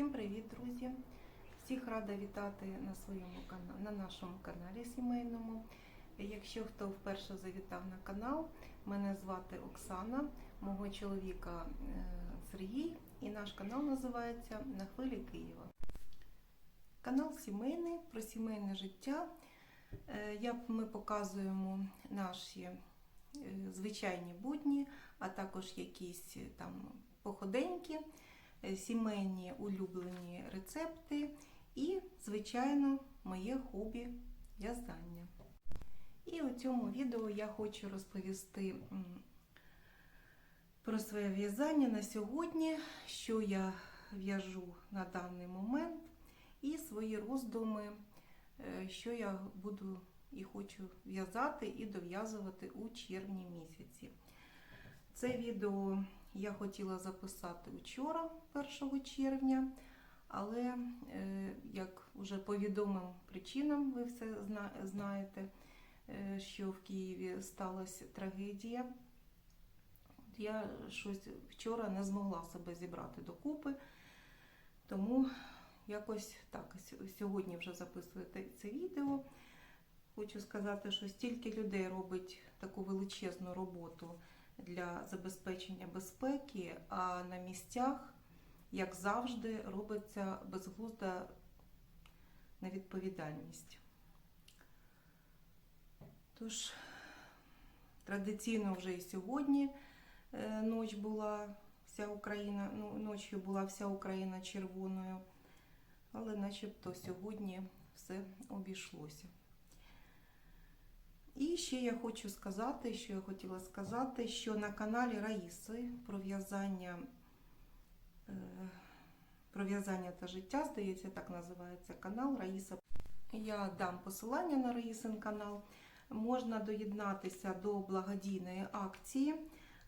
Всім привіт, друзі! Всіх рада вітати на своєму каналі, на нашому каналі сімейному. Якщо хто вперше завітав на канал, мене звати Оксана, мого чоловіка е, Сергій, і наш канал називається На хвилі Києва. Канал сімейний про сімейне життя. Е, ми показуємо наші е, звичайні будні, а також якісь там походеньки, сімейні улюблені рецепти і, звичайно, моє хобі в'язання. І у цьому відео я хочу розповісти про своє в'язання на сьогодні, що я в'яжу на даний момент, і свої роздуми, е, що я буду і хочу в'язати і дов'язувати у червні місяці. Це відео я хотіла записати вчора, 1 червня, але е, як вже по відомим причинам, ви все знаєте, е, що в Києві сталася трагедія. Я щось вчора не змогла себе зібрати докупи, тому якось так, сьогодні вже записуєте це відео. Хочу сказати, що стільки людей робить таку величезну роботу для забезпечення безпеки, а на місцях, як завжди, робиться безглузда невідповідальність. Тож, традиційно вже і сьогодні е, ніч була вся Україна, ну, ночі була вся Україна червоною, але начебто сьогодні все обійшлося. І ще я хочу сказати, що я хотіла сказати, що на каналі Раїси про в'язання, е, про та життя, здається, так називається канал Раїса. Я дам посилання на Раїсин канал. Можна доєднатися до благодійної акції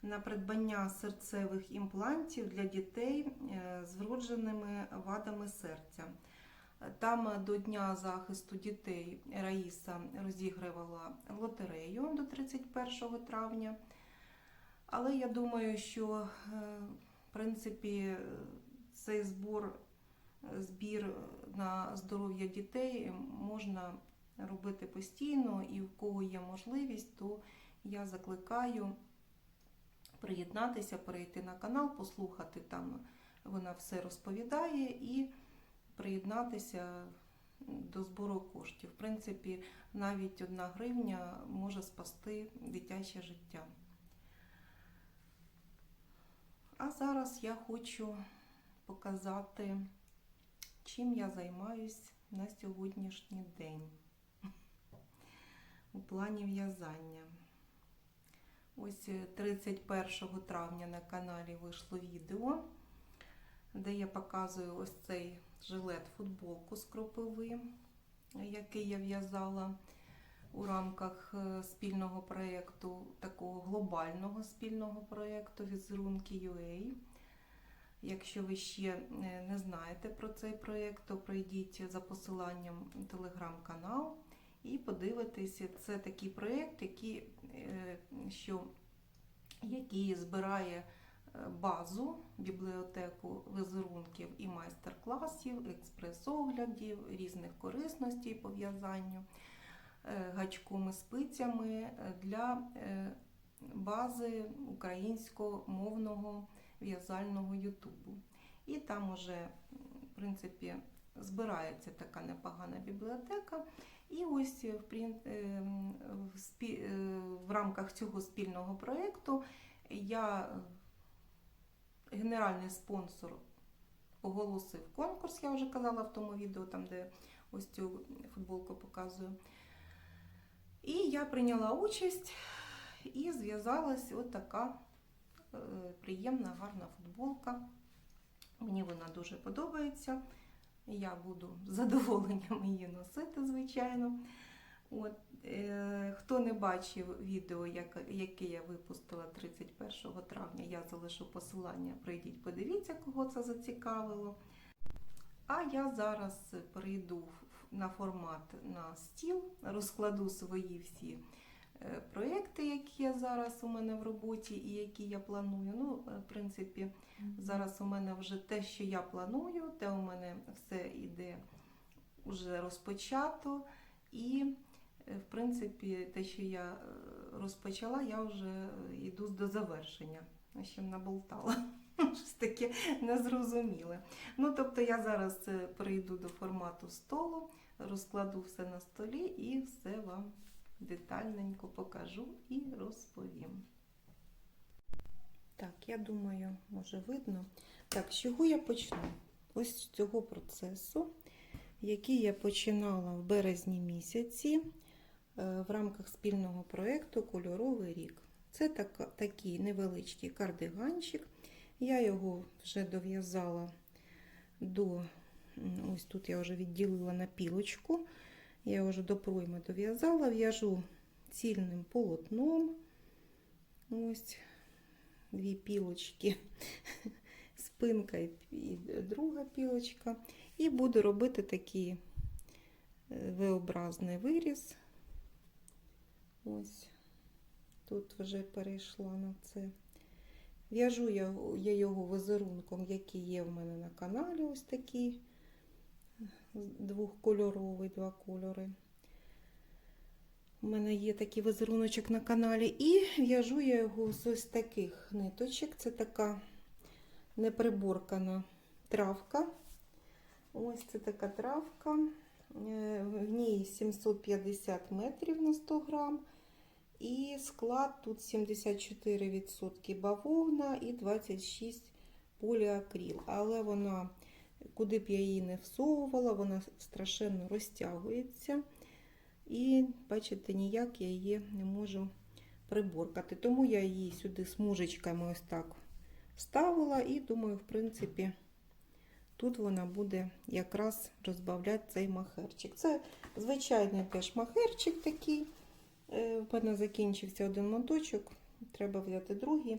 на придбання серцевих імплантів для дітей е, з вродженими вадами серця. Там до Дня захисту дітей Раїса розігрувала лотерею до 31 травня. Але я думаю, що е, в принципі цей збор, збір на здоров'я дітей можна робити постійно, і в кого є можливість, то я закликаю приєднатися, перейти на канал, послухати там. Вона все розповідає і приєднатися до збору коштів. В принципі, навіть одна гривня може спасти дитяче життя. А зараз я хочу показати, чим я займаюсь на сьогоднішній день у плані в'язання. Ось 31 травня на каналі вийшло відео, де я показую ось цей жилет футболку з кропиви, який я в'язала у рамках е, спільного проєкту, такого глобального спільного проєкту візерунки UA. Якщо ви ще е, не знаєте про цей проєкт, то пройдіть за посиланням телеграм-канал і подивитися. Це такий проєкт, який, е, що, який збирає базу, бібліотеку візерунків і майстер-класів, експрес-оглядів, різних корисностей по в'язанню, е, гачком і спицями для е, бази українськомовного в'язального Ютубу. І там уже, в принципі, збирається така непогана бібліотека. І ось е, в, рамках цього спільного проєкту я генеральний спонсор оголосив конкурс, я вже казала в тому відео, там, де ось цю футболку показую. І я прийняла участь і зв'язалась от така е, приємна, гарна футболка. Мені вона дуже подобається. Я буду з задоволенням її носити, звичайно. От, е, хто не бачив відео, як, яке я випустила 31 травня, я залишу посилання. Прийдіть, подивіться, кого це зацікавило. А я зараз перейду на формат на стіл, розкладу свої всі е, проекти, які я зараз у мене в роботі і які я планую. Ну, е, в принципі, зараз у мене вже те, що я планую, те у мене все йде вже розпочато. І, в принципі, те, що я е, розпочала, я вже йду до завершення. Ще наболтала. Щось таке незрозуміле. Ну, тобто я зараз е, перейду до формату столу, розкладу все на столі і все вам детальненько покажу і розповім. Так, я думаю, може видно. Так, з чого я почну? Ось з цього процесу, який я починала в березні місяці е, в рамках спільного проєкту Кольоровий рік. Це така, такий невеличкий кардиганчик. Я його вже дов'язала до, ось тут я вже відділила на пілочку. Я вже до пройми дов'язала, в'яжу цільним полотном. Ось дві пілочки, спинка і і друга пілочка. І буду робити такий е, V-образний виріз. Ось тут вже перейшла на це. В'яжу я, я його візерунком, який є в мене на каналі, ось такий двохкольоровий, два кольори. У мене є такий візеруночок на каналі. І в'яжу я його з ось таких ниточок. Це така неприборкана травка. Ось це така травка. Е, В ній 750 метрів на 100 грам. І склад тут 74% бавовна і 26 поліакрил. Але вона, куди б я її не всовувала, вона страшенно розтягується. І, бачите, ніяк я її не можу приборкати. Тому я її сюди смужечками ось так ставила і думаю, в принципі, тут вона буде якраз розбавляти цей махерчик. Це звичайний теж махерчик такий. Е, В мене закінчився один моточок, треба взяти другий.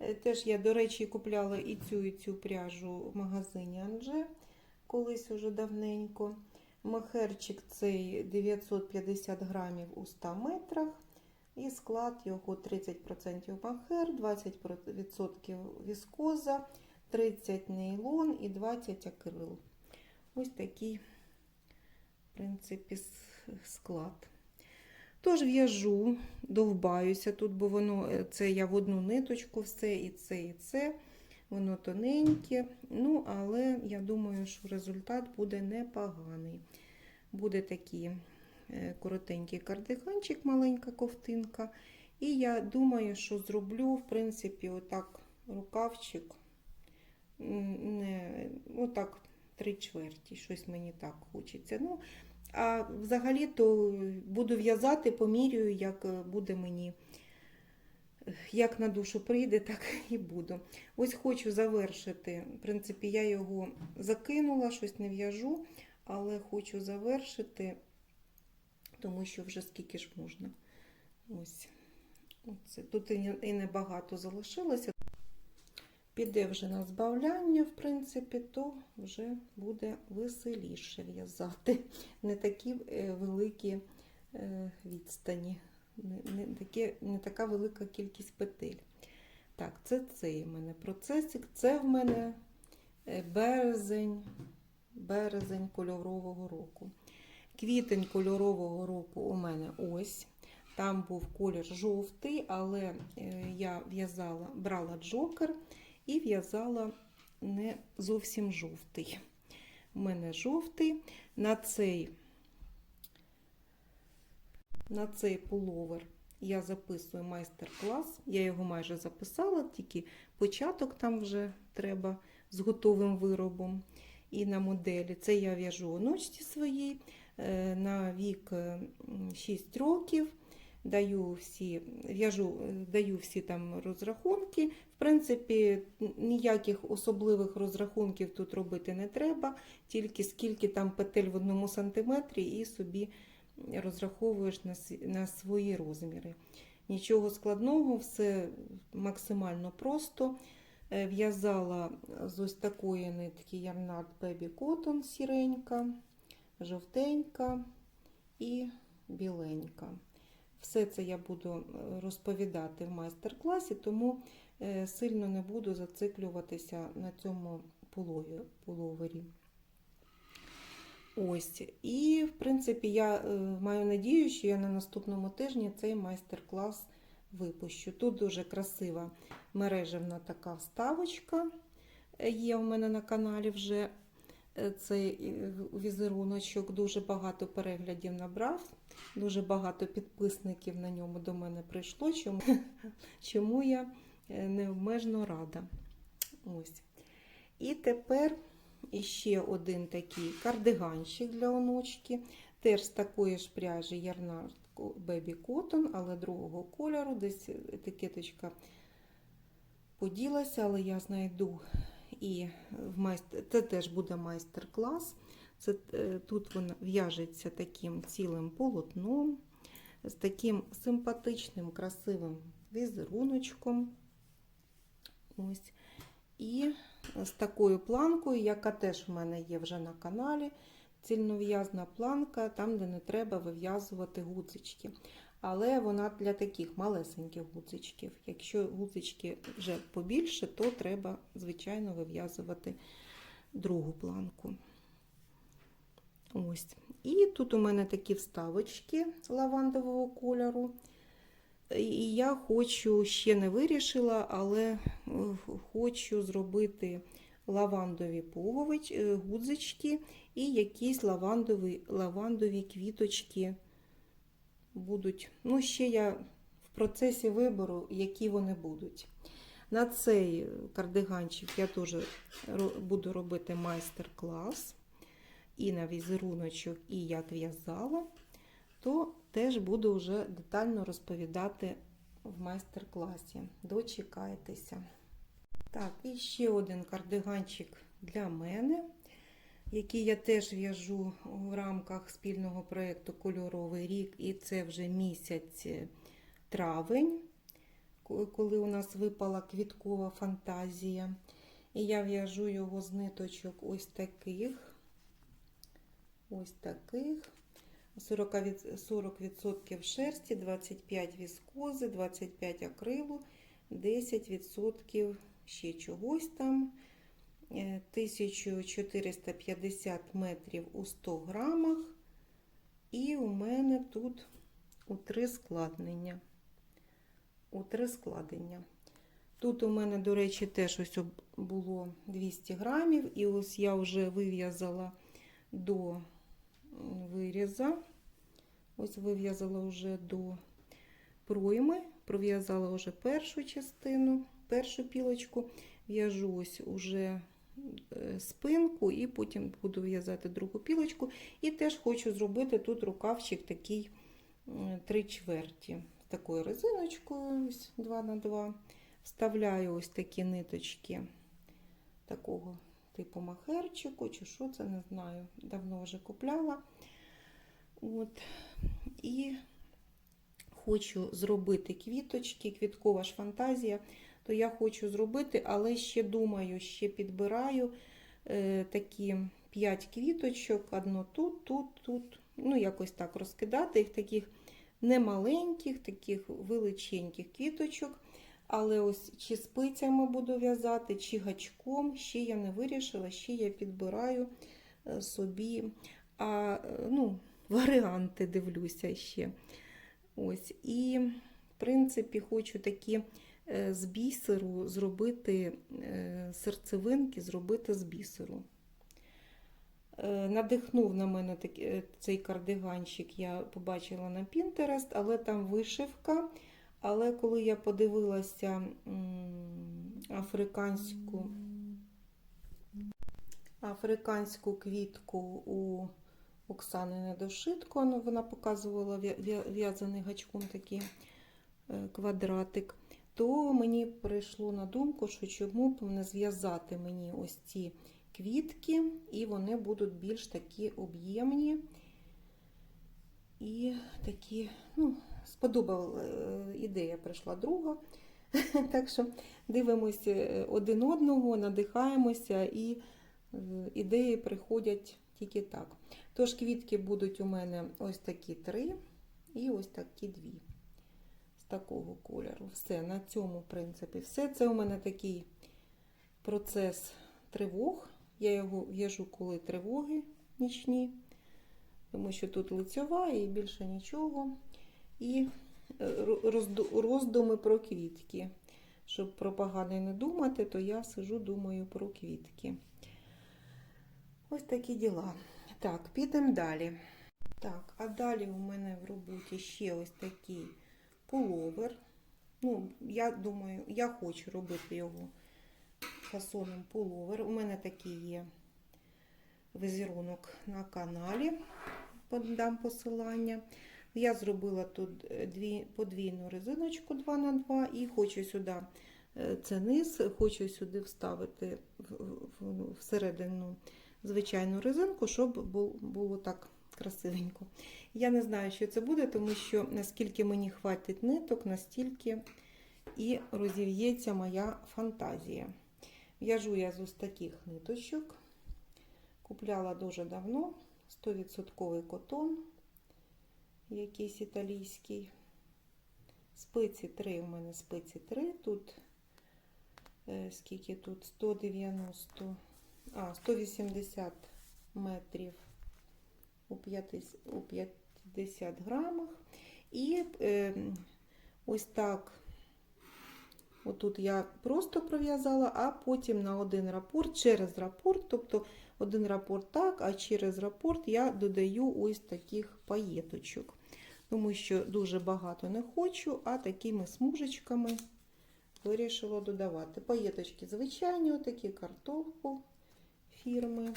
Е, Теж я, до речі, купляла і цю, і цю пряжу в магазині Анже колись уже давненько. Махерчик цей 950 грамів у 100 метрах. І склад його 30% махер, 20% віскоза, 30 нейлон і 20 акрил. Ось такий, в принципі, склад. Тож в'яжу, довбаюся тут, бо воно е, це я в одну ниточку, все і це, і це. Воно тоненьке. Ну, але я думаю, що результат буде непоганий. Буде такий е, коротенький кардиганчик, маленька ковтинка. І я думаю, що зроблю, в принципі, отак рукавчик. Не, отак три чверті. Щось мені так хочеться. Ну, а взагалі то буду в'язати, помірюю, як е, буде мені, як на душу прийде, так і буду. Ось хочу завершити. В принципі, я його закинула, щось не в'яжу, але хочу завершити, тому що вже скільки ж можна. Ось. Оце. Тут і небагато залишилося. Піде вже на збавляння, в принципі, то вже буде веселіше в'язати. Не такі е, великі е, відстані, не, таке, не така велика кількість петель. Так, це цей в мене процесик. Це в мене е, березень, березень кольорового року. Квітень кольорового року у мене ось. Там був колір жовтий, але я в'язала, брала джокер і в'язала не зовсім жовтий. У мене жовтий. На цей, на цей пуловер я записую майстер-клас. Я його майже записала, тільки початок там вже треба з готовим виробом. І на моделі. Це я в'яжу онучці своїй е, на вік е, 6 років. Даю всі, в'яжу, даю всі там розрахунки. В принципі, ніяких особливих розрахунків тут робити не треба, тільки скільки там петель в одному сантиметрі, і собі розраховуєш на, на свої розміри. Нічого складного, все максимально просто. Е, В'язала з ось такої нитки Yarnard Baby Cotton сіренька, жовтенька і біленька. Все це я буду е, розповідати в майстер-класі, тому е, сильно не буду зациклюватися на цьому полові, пуловері. Ось. І, в принципі, я е, маю надію, що я на наступному тижні цей майстер-клас випущу. Тут дуже красива мережевна така вставочка. Є у мене на каналі вже цей візеруночок, дуже багато переглядів набрав, дуже багато підписників на ньому до мене прийшло, чому, чому я е, необмежно рада. Ось. І тепер іще один такий кардиганчик для онучки. Теж з такої ж пряжі Ярнард Baby Cotton, але другого кольору. Десь етикеточка поділася, але я знайду і в майстер... це теж буде майстер-клас. Це, е, тут вона в'яжеться таким цілим полотном, з таким симпатичним, красивим візеруночком. Ось. І з такою планкою, яка теж в мене є вже на каналі. Цільнов'язна планка, там, де не треба вив'язувати гудзички. Але вона для таких малесеньких гудзичків. Якщо гудзички вже побільше, то треба, звичайно, вив'язувати другу планку. Ось. І тут у мене такі вставочки лавандового кольору. І я хочу, ще не вирішила, але е, хочу зробити лавандові пугович, е, гудзички і якісь лавандові, лавандові квіточки будуть. Ну, ще я в процесі вибору, які вони будуть. На цей кардиганчик я теж буду робити майстер-клас і на візеруночок, і як в'язала, то теж буду вже детально розповідати в майстер-класі. Дочекайтеся. Так, і ще один кардиганчик для мене, який я теж в'яжу в рамках спільного проєкту Кольоровий рік, і це вже місяць е, травень, коли у нас випала квіткова фантазія. І я в'яжу його з ниточок ось таких. Ось таких. 40%, від- 40% шерсті, 25 віскози, 25 акрилу, 10% ще чогось там. Е, 1450 метрів у 100 грамах. І у мене тут у три складнення. У три складення. Тут у мене, до речі, теж ось було 200 грамів, і ось я вже вив'язала до виріза. Ось вив'язала вже до пройми, пров'язала вже першу частину, першу пілочку, в'яжу ось уже спинку і потім буду в'язати другу пілочку. І теж хочу зробити тут рукавчик такий три чверті. З такою резиночкою, ось 2 на 2 Вставляю ось такі ниточки такого типу махерчику, чи що це, не знаю. Давно вже купляла. От. І хочу зробити квіточки, квіткова ж фантазія, то я хочу зробити, але ще думаю, ще підбираю е, такі 5 квіточок, одно тут, тут, тут. Ну, якось так розкидати їх таких немаленьких, таких величеньких квіточок. Але ось чи спицями буду в'язати, чи гачком, ще я не вирішила, ще я підбираю е, собі а, е, ну, варіанти дивлюся ще. Ось. І, в принципі, хочу такі з бісеру зробити е, серцевинки, зробити з бісеру. Е, Надихнув на мене е, цей кардиганчик, я побачила на Pinterest, але там вишивка. Але коли я подивилася африканську, африканську квітку у Оксани Недошитко, ну, вона показувала в'я- в'я- в'язаний гачком такий е, квадратик, то мені прийшло на думку, що чому б не зв'язати мені ось ці квітки, і вони будуть більш такі об'ємні і такі, ну, сподобала е, ідея прийшла друга. Так що дивимося е, один одного, надихаємося і е, ідеї приходять тільки так. Тож квітки будуть у мене ось такі три і ось такі дві. Такого кольору. Все, на цьому, в принципі, все. Це у мене такий процес тривог. Я його в'яжу, коли тривоги нічні, тому що тут лицьова і більше нічого. І е, роздуми про квітки. Щоб про погане не думати, то я сижу, думаю про квітки. Ось такі діла. Так, підемо далі. Так, а далі у мене в роботі ще ось такий пуловер. Ну, я думаю, я хочу робити його фасоном пуловер. У мене такий є візерунок на каналі, подам посилання. Я зробила тут е, дві, подвійну резиночку 2х2 і хочу сюди, е, це низ, хочу сюди вставити всередину звичайну резинку, щоб було так красивенько. Я не знаю, що це буде, тому що наскільки мені хватить ниток, настільки і розів'ється моя фантазія. В'яжу я з ось таких ниточок. Купляла дуже давно 100% котон, якийсь італійський. Спиці 3, у мене спиці 3. Тут е, скільки тут? 190, а, 180 метрів у 50, грамах. І е, ось так. Отут я просто пров'язала, а потім на один рапорт, через рапорт, тобто один рапорт так, а через рапорт я додаю ось таких паєточок. Тому що дуже багато не хочу, а такими смужечками вирішила додавати. Паєточки звичайні, отакі картопу фірми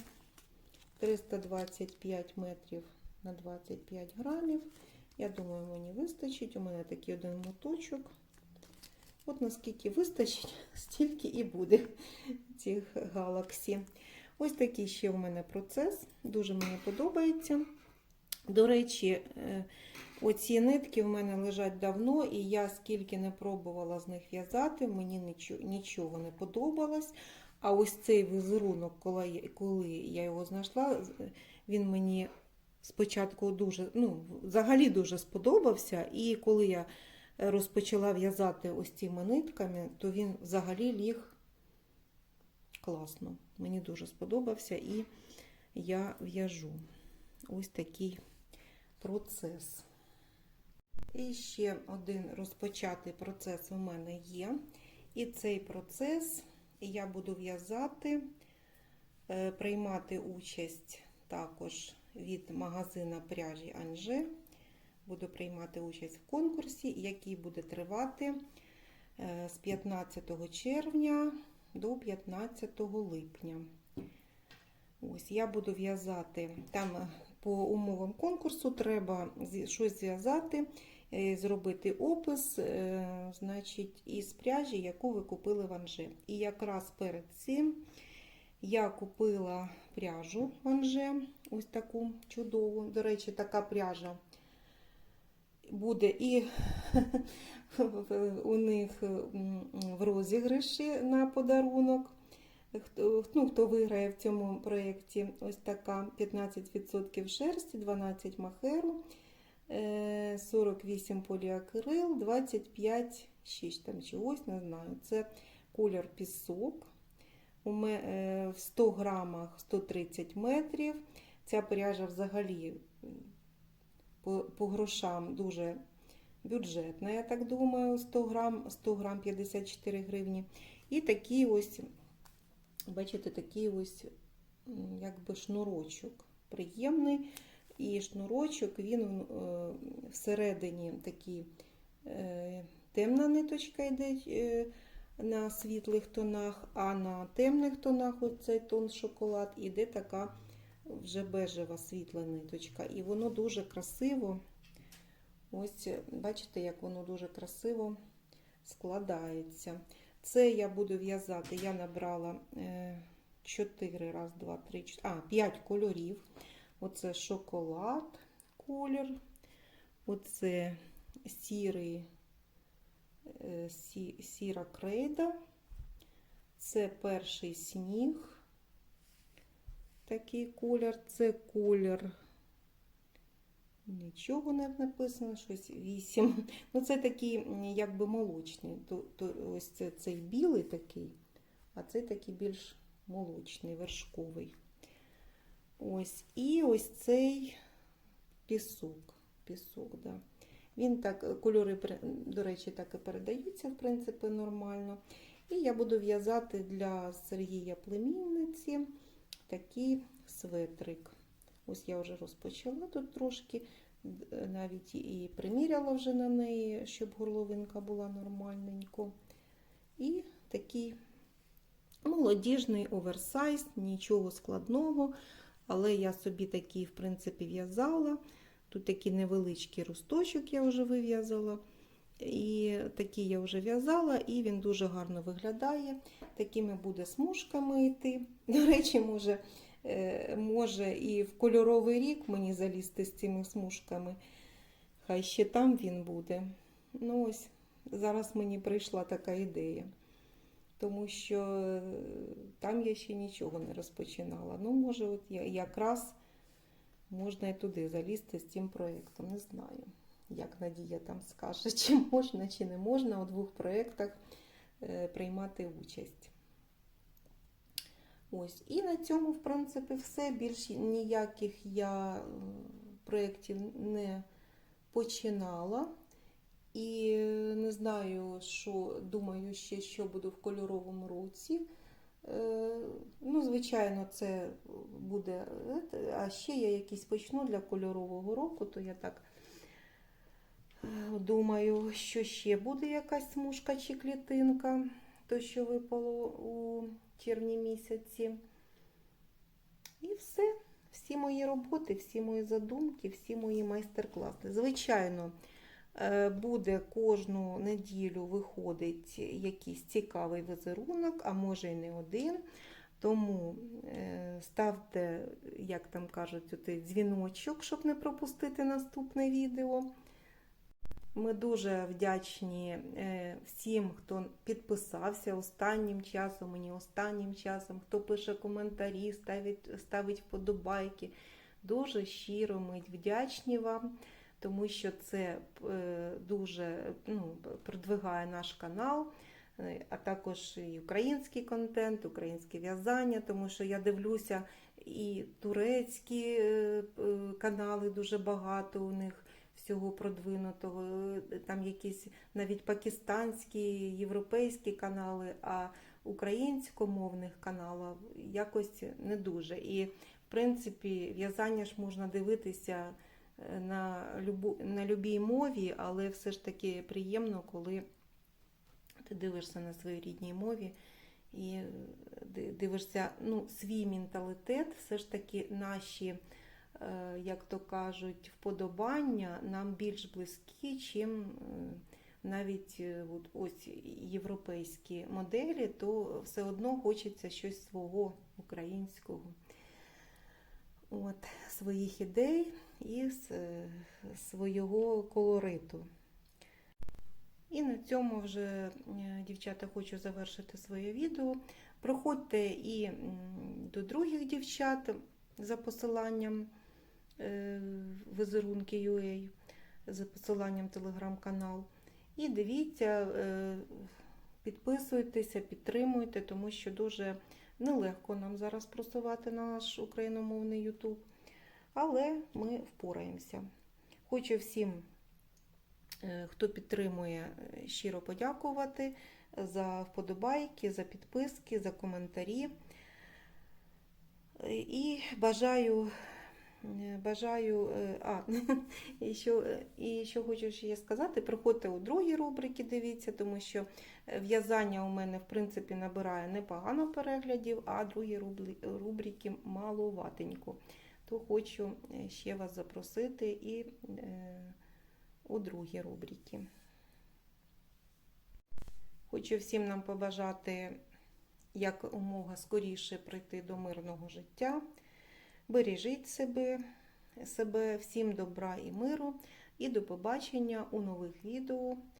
325 метрів на 25 грамів. Я думаю, мені вистачить. У мене такий один моточок. От наскільки вистачить, стільки і буде цих галаксі. Ось такий ще в мене процес. Дуже мені подобається. До речі, е, оці нитки в мене лежать давно, і я скільки не пробувала з них в'язати, мені нічого, нічого не подобалось. А ось цей візерунок, коли, я- його знайшла, він мені спочатку дуже, ну, взагалі дуже сподобався. І коли я розпочала в'язати ось цими нитками, то він взагалі ліг класно. Мені дуже сподобався і я в'яжу ось такий процес. І ще один розпочатий процес у мене є. І цей процес я буду в'язати, е, приймати участь також від магазина пряжі Анже. Буду приймати участь в конкурсі, який буде тривати е, з 15 червня до 15 липня. Ось я буду в'язати там е, по умовам конкурсу треба щось зв'язати, зробити опис, е, значить, із пряжі, яку ви купили в Анже. І якраз перед цим я купила пряжу в Анже, ось таку чудову. До речі, така пряжа буде і у них в розіграші на подарунок. Хто, ну, хто виграє в цьому проєкті, ось така 15% шерсті, 12 махеру, е, 48 поліакрил, 25 6 там чогось, не знаю. Це колір пісок. Е, в 100 грамах 130 метрів. Ця пряжа взагалі по, по грошам дуже бюджетна, я так думаю, 100 грам, 100 грам 54 гривні. І такі ось, бачите, такий ось якби шнурочок приємний. І шнурочок, він е, всередині такий е, темна ниточка йде е, на світлих тонах, а на темних тонах, оцей тон шоколад, іде така вже бежева світла ниточка. І воно дуже красиво. Ось, бачите, як воно дуже красиво складається. Це я буду в'язати. Я набрала 4, раз, 2, 3, 4, а, 5 кольорів. Оце шоколад колір. Оце сірий, е, сі- сіра крейда. Це перший сніг. Такий колір. Це колір Нічого не написано, щось 8. Ну, це такий якби молочний. То, то, ось це, цей білий такий, а це такий більш молочний, вершковий. Ось. І ось цей пісок. Пісок, да. Він так, кольори, до речі, так і передаються, в принципі, нормально. І я буду в'язати для Сергія племінниці такий светрик. Ось я вже розпочала тут трошки, навіть і приміряла вже на неї, щоб горловинка була нормальненько. І такий молодіжний оверсайз, нічого складного, але я собі такий, в принципі, в'язала. Тут такий невеличкий росточок я вже вив'язала. І такий я вже в'язала, і він дуже гарно виглядає. Такими буде смужками йти. До речі, може, е, може і в кольоровий рік мені залізти з цими смужками. Хай ще там він буде. Ну ось, зараз мені прийшла така ідея. Тому що е, там я ще нічого не розпочинала. Ну, може, от я- якраз можна і туди залізти з цим проєктом. Не знаю, як Надія там скаже, чи можна, чи не можна у двох проєктах е, приймати участь. Ось, і на цьому, в принципі, все. Більш ніяких я проєктів не починала. І е, не знаю, що думаю ще, що буду в кольоровому році. Е, Ну, звичайно, це буде. А ще я якісь почну для кольорового року, то я так е, думаю, що ще буде якась смужка чи клітинка, то, що випало у червні місяці. І все. Всі мої роботи, всі мої задумки, всі мої майстер-класи. Звичайно, буде кожну неділю виходить якийсь цікавий візерунок, а може і не один. Тому е, ставте, як там кажуть, дзвіночок, щоб не пропустити наступне відео. Ми дуже вдячні е, всім, хто підписався останнім часом, мені останнім часом, хто пише коментарі, ставить, ставить вподобайки. Дуже щиро ми вдячні вам, тому що це е, дуже ну, продвигає наш канал, е, а також і український контент, українське в'язання, тому що я дивлюся і турецькі е, канали дуже багато у них всього продвинутого, там якісь навіть пакистанські, європейські канали, а українськомовних каналів якось не дуже. І, в принципі, в'язання ж можна дивитися на, любу, на любій мові, але все ж таки приємно, коли ти дивишся на своїй рідній мові. І е, дивишся ну, свій менталітет, все ж таки наші е, як то кажуть, вподобання нам більш близькі, чим е, навіть от ось європейські моделі, то все одно хочеться щось свого українського, от, своїх ідей і е, свого колориту. І на цьому вже, е, дівчата, хочу завершити своє відео. Проходьте і до других дівчат за посиланням е, візерунки UA, за посиланням телеграм-канал. І дивіться, підписуйтеся, підтримуйте, тому що дуже нелегко нам зараз просувати наш україномовний YouTube. Але ми впораємося. Хочу всім, е, хто підтримує, е, щиро подякувати за вподобайки, за підписки, за коментарі. Е, І бажаю, бажаю, а, і що, і що хочу ще сказати, приходьте у другі рубрики, дивіться, тому що в'язання у мене, в принципі, набирає непогано переглядів, а другі рубрики маловатенько. То хочу е, ще вас запросити і е, у другі рубрики. Хочу всім нам побажати як умога скоріше прийти до мирного життя. Бережіть себе, себе, всім добра і миру, і до побачення у нових відео.